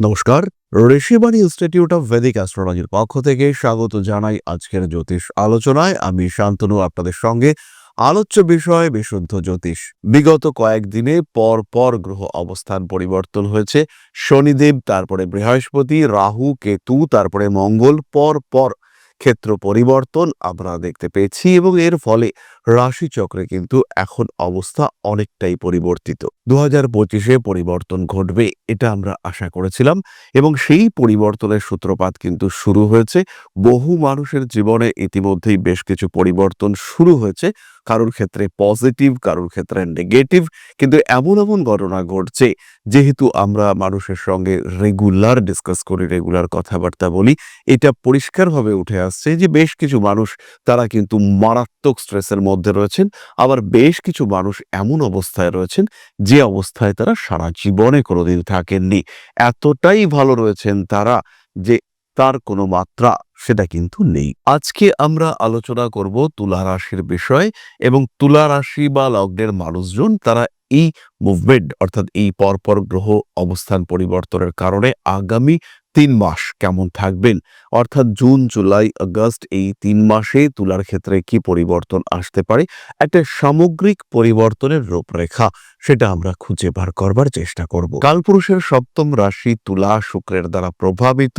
নমস্কার, Rishibani institute of Vedic অ্যাস্ট্রোলজির পক্ষ থেকে স্বাগত জানাই আজকের জ্যোতিষ আলোচনায়। আমি শান্তনু, আপনাদের সঙ্গে আলোচ্য বিষয় বিশুদ্ধ জ্যোতিষ। বিগত কয়েকদিনে পর পর গ্রহ অবস্থান পরিবর্তন হয়েছে। শনিদেব, তারপরে বৃহস্পতি, রাহু, কেতু, তারপরে মঙ্গল, পর পর ক্ষেত্র পরিবর্তন আমরা দেখতে পেয়েছি এবং এর ফলে রাশিচক্রে কিন্তু এখন অবস্থা অনেকটাই পরিবর্তিত। দু পঁচিশে পরিবর্তন ঘটবে, এটা আমরা আশা করেছিলাম এবং সেই পরিবর্তনের সূত্রপাত কিন্তু শুরু হয়েছে। বহু মানুষের জীবনে ইতিমধ্যেই বেশ কিছু পরিবর্তন শুরু হয়েছে, কারোর ক্ষেত্রে পজিটিভ, কারোর ক্ষেত্রে নেগেটিভ, কিন্তু এমন এমন ঘটনা ঘটছে, যেহেতু আমরা মানুষের সঙ্গে রেগুলার ডিসকাস করি, রেগুলার কথাবার্তা বলি, এটা পরিষ্কারভাবে উঠে আসছে যে বেশ কিছু মানুষ, তারা কিন্তু মারাত্মক স্ট্রেসের মধ্যে রয়েছেন, আবার বেশ কিছু মানুষ এমন অবস্থায় রয়েছেন, যে অবস্থায় তারা সারা জীবনে কোনোদিন থাকেননি, এতটাই ভালো রয়েছেন তারা যে তার কোনো মাত্রা সেটা কিন্তু নেই। আজকে আমরা আলোচনা করব তুলা রাশির বিষয় এবং তুলা রাশি বা লগ্নের মানুষজন তারা এই মুভমেন্ট অর্থাৎ এই পরপর গ্রহ অবস্থান পরিবর্তনের কারণে আগামী তিন মাস কেমন থাকবেন? অর্থাৎ জুন, জুলাই, আগস্ট এই তিন মাসে তুলার ক্ষেত্রে কি পরিবর্তন আসতে পারে? একটা সামগ্রিক পরিবর্তনের রূপরেখা সেটা আমরা খুঁজে বার করবার চেষ্টা করব। কালপুরুষের সপ্তম রাশি তুলা শুক্রের দ্বারা প্রভাবিত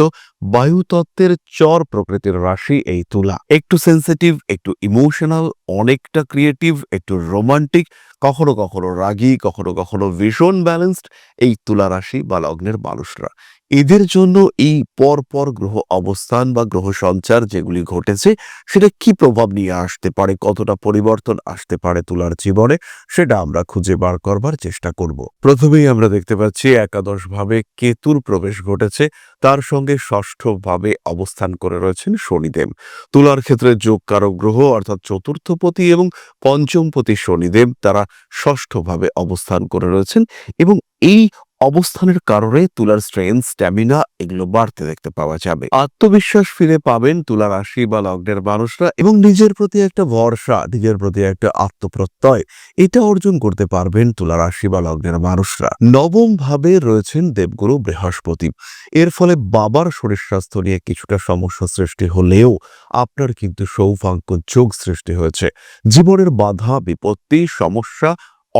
বায়ুতত্ত্বের চর প্রকৃতির রাশি এই তুলা। একটু সেন্সিটিভ একটু ইমোশনাল অনেকটা ক্রিয়েটিভ একটু রোমান্টিক কখনো কখনো রাগী, কখনো কখনো ভীষণ ব্যালেন্সড এই তুলা রাশি বা লগ্নের মানুষরা। এদের জন্য এই পর পর গ্রহ অবস্থান বা গ্রহ সঞ্চার যেগুলি ঘটেছে, সেটা কি প্রভাব নিয়ে আসতে পারে, কতটা পরিবর্তন আসতে পারে তুলার জীবনে, সেটা আমরা খুঁজে বার করবার চেষ্টা করব। প্রথমেই আমরা দেখতে পাচ্ছি একাদশ ভাবে কেতুর প্রবেশ ঘটেছে, তার সঙ্গে ষষ্ঠ ভাবে অবস্থান করে রয়েছেন শনিদেব। তুলার ক্ষেত্রে যোগ কারক গ্রহ অর্থাৎ চতুর্থপতি এবং পঞ্চমপতি শনিদেব, তারা ষষ্ঠ ভাবে অবস্থান করে রয়েছেন এবং এই অবস্থানের কারণে তুলার স্ট্রেন স্ট্যামিনা এগুলো বাড়তে দেখতে পাওয়া যাবে। আত্মবিশ্বাস ফিরে পাবেন তুলা রাশি বা লগ্নের মানুষরা এবং নিজের প্রতি একটা ভরসা, নিজের প্রতি একটা আত্মপ্রত্যয়, এটা অর্জন করতে পারবেন তুলা রাশি বা লগ্নের মানুষরা। নবম ভাবে রয়েছেন দেবগুরু বৃহস্পতি। এর ফলে বাবার শরীর স্বাস্থ্য নিয়ে কিছুটা সমস্যা সৃষ্টি হলেও আপনার কিন্তু সৌভাগ্য যোগ সৃষ্টি হয়েছে। জীবনের বাধা, বিপত্তি, সমস্যা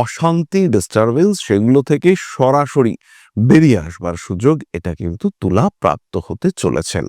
অশান্তি ডিস্টারবেন্স সেগুলো থেকে সরাসরি বেরিয়ে আসবার সুযোগ, এটা কিন্তু তুলা প্রাপ্ত হতে চলেছেন।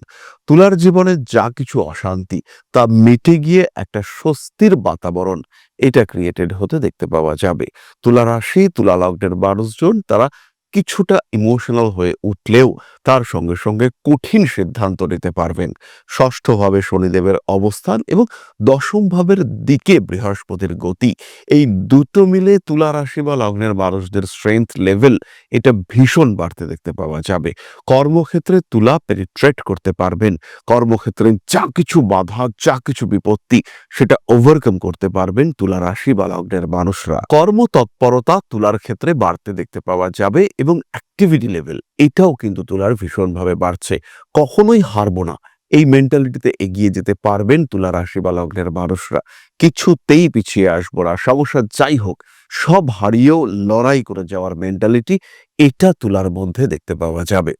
তুলার জীবনে যা কিছু অশান্তি, তা মিটে গিয়ে একটা স্বস্তির বাতাবরণ, এটা ক্রিয়েটেড হতে দেখতে পাওয়া যাবে। তুলা রাশি, তুলা লগ্নের মানুষজন, তারা কিছুটা ইমোশনাল হয়ে উঠলেও তার সঙ্গে সঙ্গে কঠিন সিদ্ধান্ত নিতে পারবেন। ষষ্ঠভাবে শনিদেবের অবস্থান এবং দশম ভাবের দিকে বৃহস্পতির গতি। এই দুটো মিলে তুলা রাশি বা লগ্নের মানুষদের স্ট্রেংথ লেভেল এটা ভীষণ বাড়তে দেখতে পাওয়া যাবে। কর্মক্ষেত্রে তুলা পেরিট্রেট করতে পারবেন। কর্মক্ষেত্রে যা কিছু বাধা, যা কিছু বিপত্তি সেটা ওভারকাম করতে পারবেন তুলা রাশি বা লগ্নের মানুষরা। কর্মতৎপরতা তুলার ক্ষেত্রে বাড়তে দেখতে পাওয়া যাবে এবং অ্যাক্টিভিটি লেভেল এটাও কিন্তু তুলার ভীষণভাবে বাড়ছে। কখনোই হারবো না। এই মেন্টালিটিতে এগিয়ে যেতে পারবেন তুলা রাশি বা লগ্নের মানুষরা। কিছুতেই পিছিয়ে আসব না। সমস্যা যাই হোক, সব হারিয়েও লড়াই করে যাওয়ার মেন্টালিটি এটা তুলার মধ্যে দেখতে পাওয়া যাবে।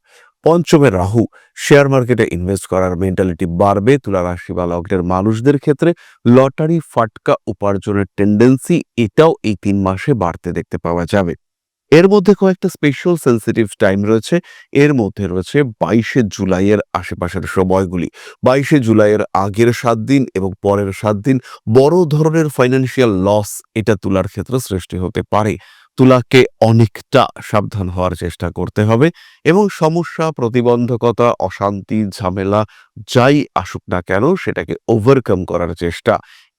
পঞ্চমে রাহু শেয়ার মার্কেটে ইনভেস্ট করার মেন্টালিটি বাড়বে তুলা রাশি বা লগ্নের মানুষদের ক্ষেত্রে। লটারি, ফাটকা, উপার্জনের টেন্ডেন্সি এটাও এই তিন মাসে বাড়তে দেখতে পাওয়া যাবে। এর মধ্যে কয়েকটা স্পেশাল সেন্সিটিভ টাইম রয়েছে। এর মধ্যে রয়েছে বাইশে জুলাইয়ের আশেপাশের সময়গুলি। বাইশে জুলাইয়ের আগের সাত দিন এবং পরের সাত দিন বড় ধরনের ফাইন্যান্সিয়াল লস এটা তুলার ক্ষেত্রে সৃষ্টি হতে পারে। তুলাকে অনেকটা সাবধান হওয়ার চেষ্টা করতে হবে এবং সমস্যা, প্রতিবন্ধকতা, অশান্তি, ঝামেলা যাই আসুক না কেন সেটাকে ওভারকাম করার চেষ্টা।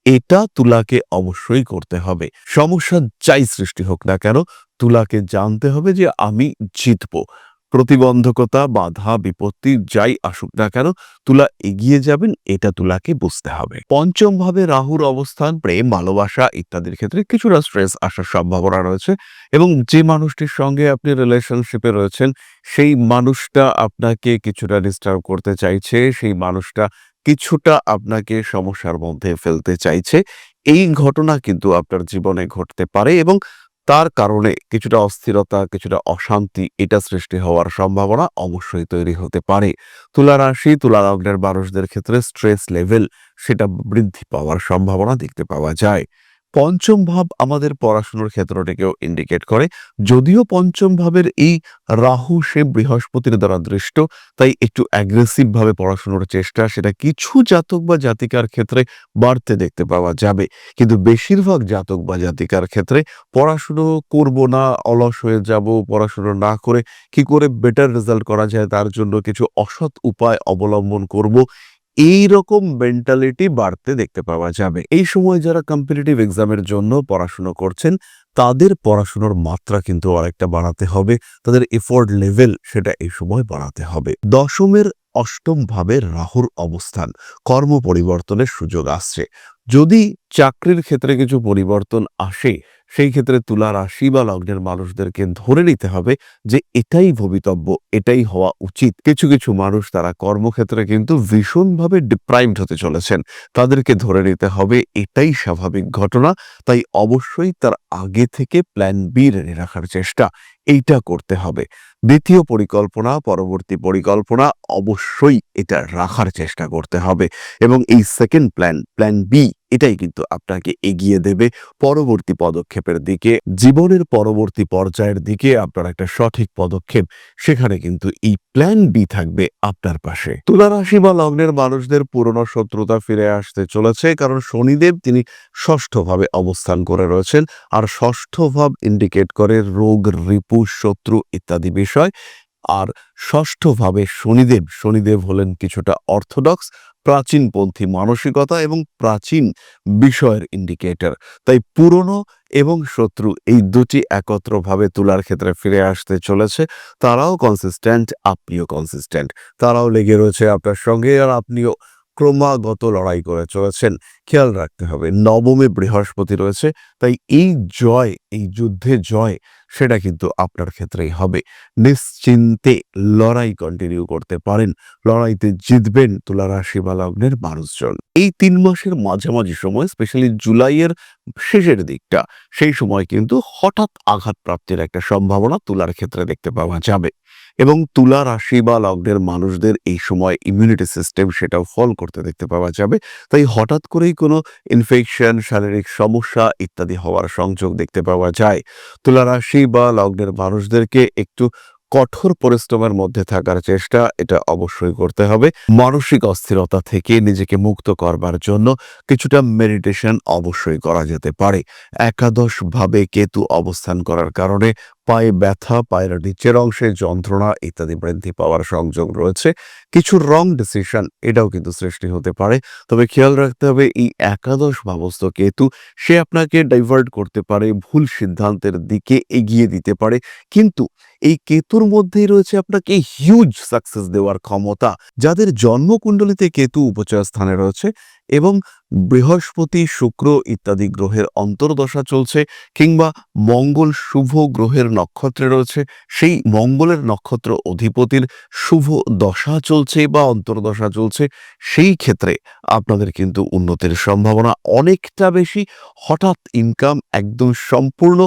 এটা তুলাকে অবশ্যই করতে হবে। সমস্যা যাই সৃষ্টি হোক না কেন, তুলাকে জানতে হবে যে আমি জিতব। প্রতিবন্ধকতা, বাধা, বিপত্তি যাই আসুক না কেন, তুলা এগিয়ে যাবেন, এটা তুলাকে বুঝতে হবে। পঞ্চম ভাবে রাহুর অবস্থান, প্রেম, ভালোবাসা ইত্যাদির ক্ষেত্রে কিছুটা স্ট্রেস আসার সম্ভাবনা রয়েছে এবং যে মানুষটির সঙ্গে আপনি রিলেশনশিপে রয়েছেন, সেই মানুষটা আপনাকে কিছুটা ডিস্টার্ব করতে চাইছে, সেই মানুষটা কিছুটা আপনাকে সমস্যার মধ্যে ফেলতে চাইছে। এই ঘটনা কিন্তু আপনার জীবনে ঘটতে পারে এবং তার কারণে কিছুটা অস্থিরতা, কিছুটা অশান্তি এটা সৃষ্টি হওয়ার সম্ভাবনা অবশ্যই তৈরি হতে পারে। তুলা রাশি, তুলা লগ্নের মানুষদের ক্ষেত্রে স্ট্রেস লেভেল সেটা বৃদ্ধি পাওয়ার সম্ভাবনা দেখতে পাওয়া যায়। পঞ্চম ভাব আমাদের পড়াশোনার ক্ষেত্রটিকেও ইন্ডিকেট করে। যদিও পঞ্চম ভাবের এই রাহু সে বৃহস্পতির দ্বারা দৃষ্ট, তাই একটু অ্যাগ্রেসিভ ভাবে পড়াশোনার চেষ্টা, সেটা কিছু জাতক বা জাতিকার ক্ষেত্রে বাড়তে দেখতে পাওয়া যাবে। কিন্তু বেশিরভাগ জাতক বা জাতিকার ক্ষেত্রে পড়াশুনো করব না, অলস হয়ে যাব, পড়াশুনো না করে কি করে বেটার রেজাল্ট করা যায়, তার জন্য কিছু অসৎ উপায় অবলম্বন করব এই রকম মেন্টালিটি বাড়তে দেখতে পাওয়া যাবে। এই সময় যারা কম্পিটিটিভ এক্সামের জন্য পড়াশুনো করছেন, তাদের পড়াশুনোর মাত্রা কিন্তু আরেকটা বাড়াতে হবে। তাদের এফোর্ট লেভেল সেটা এই সময় বাড়াতে হবে। দশমের অষ্টম ভাবে রাহুর অবস্থান, কর্ম পরিবর্তনের সুযোগ আসছে। যদি চাকরির ক্ষেত্রে কিছু পরিবর্তন আসে সেই ক্ষেত্রে তুলা রাশি বা লগ্নের মানুষদেরকে ধরে নিতে হবে যে এটাই ভবিতব্য, এটাই হওয়া উচিত। কিছু কিছু মানুষ তারা কর্মক্ষেত্রে কিন্তু ভীষণভাবে ডিপ্রাইমড হতে চলেছেন। তাদেরকে ধরে নিতে হবে এটাই স্বাভাবিক ঘটনা, তাই অবশ্যই তার আগে থেকে প্ল্যান বি রেডি রাখার চেষ্টা, এইটা করতে হবে। দ্বিতীয় পরিকল্পনা, পরবর্তী পরিকল্পনা, অবশ্যই এটা রাখার চেষ্টা করতে হবে এবং এই সেকেন্ড প্ল্যান প্ল্যান বি এটাই কিন্তু আপনাকে এগিয়ে দেবে পরবর্তী পদক্ষেপের দিকে। জীবনের পরবর্তী পর্যায়ের দিকে আপনার একটা সঠিক পদক্ষেপ, সেখানে কিন্তু এই প্ল্যান বি থাকবে আপনার পাশে। তুলা রাশি বা লগ্নের মানুষদের পুরনো শত্রুতা ফিরে আসতে চলেছে, কারণ শনিদেব তিনি ষষ্ঠভাবে অবস্থান করে রয়েছেন। আর ষষ্ঠ ভাব ইন্ডিকেট করে রোগ, রিপু, শত্রু ইত্যাদি বিষয়। আর ষষ্ঠভাবে শনিদেব শনিদেব হলেন কিছুটা অর্থোডক্স প্রাচীনপন্থী মানসিকতা এবং প্রাচীন বিষয়ের ইন্ডিকেটর তাই পুরনো এবং শত্রু এই দুটি একত্রভাবে তোলার ক্ষেত্রে ফিরে আসতে চলেছে। তারাও কনসিস্টেন্ট আপনিও কনসিস্টেন্ট তারাও লেগে রয়েছে আপনার সঙ্গে আর আপনিও ক্রমাগত লড়াই করে চলেছেন। খেয়াল রাখতে হবে, নবমে বৃহস্পতি রয়েছে, তাই এই জয়, এই যুদ্ধে জয়, সেটা কিন্তু আপনার ক্ষেত্রেই হবে। নিশ্চিন্তে লড়াই কন্টিনিউ করতে পারেন, লড়াইতে জিতবেন তুলা রাশি বা লগ্নের মানুষজন। এই তিন মাসের মাঝামাঝি সময় স্পেশালি জুলাইয়ের শেষের দিকটা, সেই সময় কিন্তু হঠাৎ আঘাত প্রাপ্তির একটা সম্ভাবনা তুলার ক্ষেত্রে দেখতে পাওয়া যাবে। এবং তুলা রাশি বা লগ্নের মানুষদের এই সময় ইমিউনিটি সিস্টেম সেটাও ফল করতে দেখতে পাওয়া যাবে। তাই হঠাৎ করেই কোনো ইনফেকশন শারীরিক সমস্যা ইত্যাদি হওয়ার সংযোগ দেখতে পাওয়া যায়। তুলা রাশি বা লগ্নের মানুষদেরকে একটু কঠোর পরিশ্রমের মধ্যে থাকার চেষ্টা, এটা অবশ্যই করতে হবে। মানসিক অস্থিরতা থেকে নিজেকে মুক্ত করবার জন্য কিছুটা মেডিটেশন অবশ্যই করা যেতে পারে। একাদশ ভাবে কেতু অবস্থান করার কারণে পায়ে ব্যথা, পায়ের নিচের অংশে যন্ত্রণা ইত্যাদি বৃদ্ধি পাওয়ার সংযোগ রয়েছে। কিছু রং ডিসিশন এটাও কিন্তু সৃষ্টি হতে পারে। তবে খেয়াল রাখতে হবে, এই একাদশ ভাবস্থ কেতু, সে আপনাকে ডাইভার্ট করতে পারে, ভুল সিদ্ধান্তের দিকে এগিয়ে দিতে পারে। কিন্তু এই কেতুর মধ্যেই রয়েছে আপনাকে হিউজ সাকসেস দেওয়ার ক্ষমতা, যাদের জন্মকুণ্ডলিতে কেতু উপচয় স্থানে রয়েছে এবং বৃহস্পতি, শুক্র ইত্যাদি গ্রহের অন্তর্দশা চলছে কিংবা মঙ্গল শুভ গ্রহের নক্ষত্রে রয়েছে। সেই মঙ্গলের নক্ষত্র অধিপতির শুভ দশা চলছে বা অন্তর্দশা চলছে, সেই ক্ষেত্রে আপনাদের কিন্তু উন্নতির সম্ভাবনা অনেকটা বেশি। হঠাৎ ইনকাম একদম সম্পূর্ণ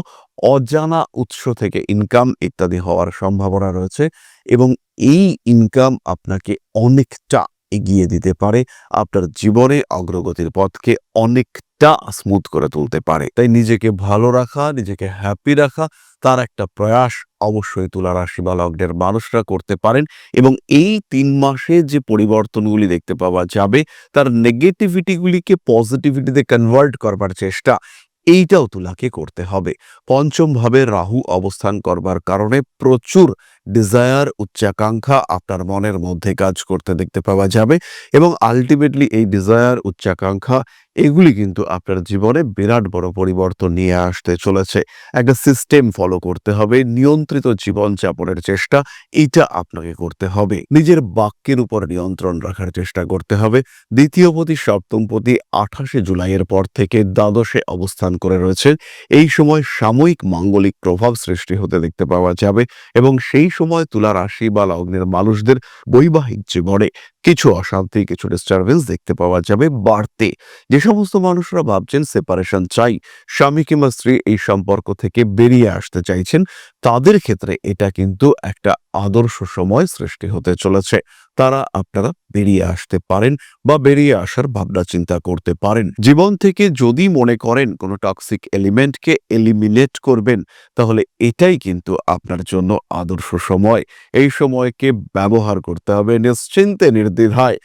অজানা উৎস থেকে ইনকাম ইত্যাদি হওয়ার সম্ভাবনা রয়েছে এবং এই ইনকাম আপনাকে অনেকটা এগিয়ে দিতে পারে, আপনার জীবনে অগ্রগতির পথকে অনেকটা স্মুথ করে তুলতে পারে। তাই নিজেকে ভালো রাখা, নিজেকে হ্যাপি রাখা, তার একটা প্রয়াস অবশ্যই তুলা রাশি বা লগ্নের মানুষরা করতে পারেন এবং এই তিন মাসে যে পরিবর্তনগুলি দেখতে পাওয়া যাবে, তার নেগেটিভিটিগুলিকে পজিটিভিটিতে কনভার্ট করবার চেষ্টা এইটাও তুলাকে করতে হবে। পঞ্চম ভাবে রাহু অবস্থান করবার কারণে প্রচুর ডিজায়ার উচ্চাকাঙ্ক্ষা আপনার মনের মধ্যে কাজ করতে দেখতে পাওয়া যাবে এবং আলটিমেটলি এই ডিজায়ার উচ্চাকাঙ্ক্ষা এগুলি কিন্তু আপনার জীবনে বিরাট বড় পরিবর্তন নিয়ে আসতে চলেছে। একটা সিস্টেম ফলো করতে হবে, নিয়ন্ত্রিত জীবন যাপনের চেষ্টা, এটা আপনাকে করতে হবে। নিজের বাক্যের উপর নিয়ন্ত্রণ রাখার চেষ্টা করতে হবে। দ্বিতীয় পতি সপ্তম পতি আঠাশে জুলাইয়ের পর থেকে দ্বাদশে অবস্থান করে রয়েছে এই সময় সাময়িক মাঙ্গলিক প্রভাব সৃষ্টি হতে দেখতে পাওয়া যাবে এবং সেই সময় তুলা রাশি বা লগ্নের মানুষদের বৈবাহিক জীবনে কিছু অশান্তি, কিছু ডিস্টারবেন্স দেখতে পাওয়া যাবে, বাড়তে। যে সমস্ত মানুষরা ভাবছেন সেপারেশন চাই। স্বামী কিংবা স্ত্রী এই সম্পর্ক থেকে বেরিয়ে আসতে চাইছেন। তাদের ক্ষেত্রে এটা কিন্তু একটা আদর্শ সময় সৃষ্টি হতে চলেছে। তারা আপনারা বেরিয়ে আসতে পারেন বা বেরিয়ে আসার ভাবনা চিন্তা করতে পারেন। জীবন থেকে যদি মনে করেন কোনো টক্সিক এলিমেন্টকে এলিমিনেট করবেন, তাহলে এটাই কিন্তু আপনার জন্য আদর্শ সময়। এই সময়কে ব্যবহার করতে হবে নিশ্চিন্তে, নির্দ্বিধায়।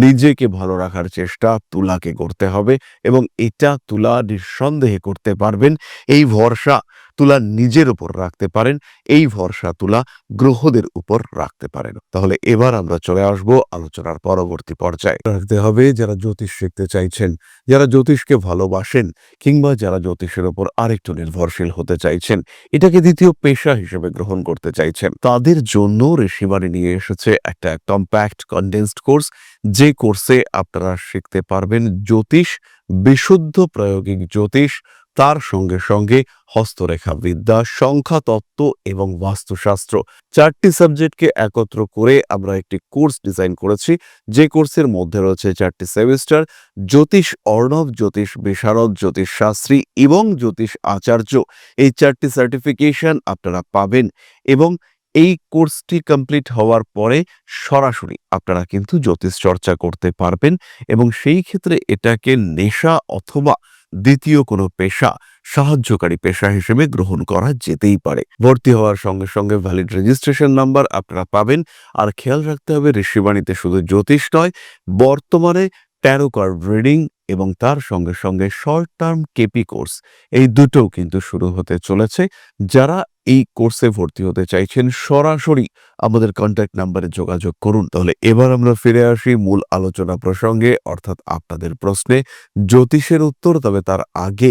নিজেকে ভালো রাখার চেষ্টা তুলাকে করতে হবে এবং এটা তুলা নিঃসন্দেহে করতে পারবেন। এই ভরসা তুলা নিজের উপর রাখতে পারেন, এই ভরসা তুলা গ্রহদের উপর রাখতে পারেন। তাহলে এবার আমরা চলে আসব আলোচনার পরবর্তী পর্যায়ে। রাখতে হবে যারা জ্যোতিষ শিখতে চাইছেন, যারা জ্যোতিষকে ভালোবাসেন কিংবা যারা জ্যোতিষের উপর আরেকটু নির্ভরশীল হতে চাইছেন, এটাকে দ্বিতীয় পেশা হিসেবে গ্রহণ করতে চাইছেন। তাদের জন্য ঋষিবাণী নিয়ে এসেছে একটা কম্প্যাক্ট কন্ডেন্সড কোর্স যে কোর্সে আপনারা শিখতে পারবেন জ্যোতিষ, বিশুদ্ধ প্রায়োগিক জ্যোতিষ তার সঙ্গে সঙ্গে হস্তরেখা বিদ্যা সংখ্যা তত্ত্ব এবং বাস্তুশাস্ত্র চারটি সাবজেক্টকে একত্র করে আমরা একটি কোর্স ডিজাইন করেছি। যে কোর্সের মধ্যে রয়েছে চারটি সেমিস্টার, জ্যোতিষ অর্ণব, জ্যোতিষ বিশারদ, জ্যোতিষ শাস্ত্রী এবং জ্যোতিষ আচার্য। এই চারটি সার্টিফিকেশন আপনারা পাবেন এবং এই কোর্সটি কমপ্লিট হওয়ার পরে সরাসরি আপনারা কিন্তু জ্যোতিষ চর্চা করতে পারবেন এবং সেই ক্ষেত্রে এটাকে নেশা অথবা দ্বিতীয় কোনো পেশা সাহায্যকারী পেশা হিসেবে গ্রহণ করা যেতেই পারে। ভর্তি হওয়ার সঙ্গে সঙ্গে ভ্যালিড রেজিস্ট্রেশন নাম্বার আপনারা পাবেন। আর খেয়াল রাখতে হবে, ঋষিবাণীতে শুধু জ্যোতিষ নয়, বর্তমানে ট্যারো কার্ড রিডিং এবং তার সঙ্গে সঙ্গে শর্ট টার্ম কেপি কোর্স এই দুটোও কিন্তু শুরু হতে চলেছে। যারা এই কোর্সে ভর্তি হতে চাইছেন, সরাসরি আমাদের কন্ট্যাক্ট নাম্বারে যোগাযোগ করুন। তাহলে এবার আমরা ফিরে আসি মূল আলোচনা প্রসঙ্গে, অর্থাৎ আপনাদের প্রশ্নে। জ্যোতিষের উত্তর তবে তার আগে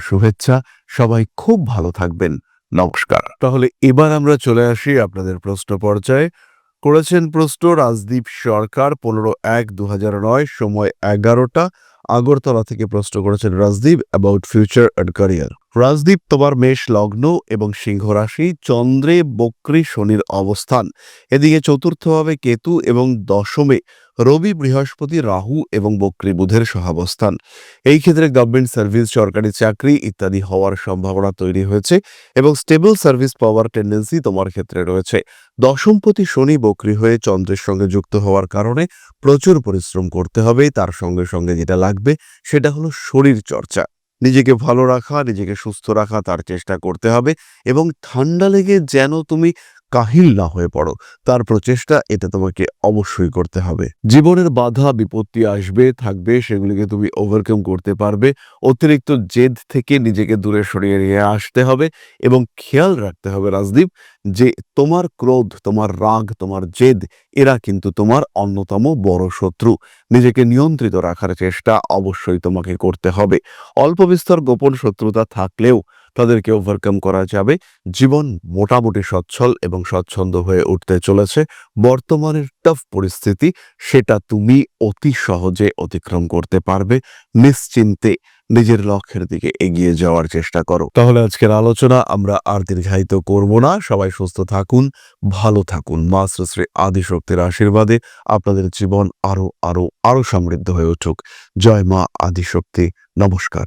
শুভেচ্ছা। সবাই খুব ভালো থাকবেন। নমস্কার। তাহলে এবার আমরা চলে আসি আপনাদের প্রশ্ন পর্যায়ে। করেছেন প্রশ্ন রাজদীপ সরকার পনেরো এক দু নয়, সময় এগারোটা। আগরতলা থেকে প্রশ্ন করেছেন Rajdeep about future and career Rajdeep, তোমার মেষ লগ্ন এবং সিংহ রাশি, চন্দ্রে বক্রী শনির অবস্থান। এদিকে চতুর্থভাবে কেতু এবং দশমে রবি বৃহস্পতি, রাহু এবং বক্রী বুধের সহাবস্থান। এই ক্ষেত্রে গভর্নমেন্ট সার্ভিস সরকারি চাকরি ইত্যাদি হওয়ার সম্ভাবনা তৈরি হয়েছে এবং স্টেবল সার্ভিস পাওয়ার টেন্ডেন্সি তোমার ক্ষেত্রে রয়েছে। দশমপতি শনি বক্রী হয়ে চন্দ্রের সঙ্গে যুক্ত হওয়ার কারণে প্রচুর পরিশ্রম করতে হবে, তার সঙ্গে সঙ্গে যেটা লাগবে সেটা হলো শরীর চর্চা। নিজেকে ভালো রাখা, নিজেকে সুস্থ রাখা তার চেষ্টা করতে হবে এবং ঠান্ডা লেগে যেন তুমি কাহিল না হয়ে পড়ো। তার প্রচেষ্টা এটা তোমাকে অবশ্যই করতে হবে। জীবনের বাধা, বিপত্তি আসবে, থাকবে, সেগুলিকে তুমি ওভারকাম করতে পারবে। অতিরিক্ত জেদ থেকে নিজেকে দূরে সরিয়ে নিয়ে আসতে হবে এবং খেয়াল রাখতে হবে রাজদীপ, যে তোমার ক্রোধ, তোমার রাগ, তোমার জেদ, এরা কিন্তু তোমার অন্যতম বড় শত্রু। নিজেকে নিয়ন্ত্রিত রাখার চেষ্টা অবশ্যই তোমাকে করতে হবে। অল্প বিস্তর গোপন শত্রুতা থাকলেও তাদেরকে ওভারকাম করা যাবে। জীবন মোটামুটি সচ্ছল এবং স্বচ্ছন্দ হয়ে উঠতে চলেছে। বর্তমানের টাফ পরিস্থিতি, সেটা তুমি অতি সহজে অতিক্রম করতে পারবে। নিশ্চিন্তে নিজের লক্ষ্যের দিকে এগিয়ে যাওয়ার চেষ্টা করো। তাহলে আজকের আলোচনা আমরা আর দীর্ঘায়িত করব না। সবাই সুস্থ থাকুন, ভালো থাকুন। মা শ্রী আদিশক্তির আশীর্বাদে আপনাদের জীবন আরও আরও আরও সমৃদ্ধ হয়ে উঠুক। জয় মা আদিশক্তি। নমস্কার।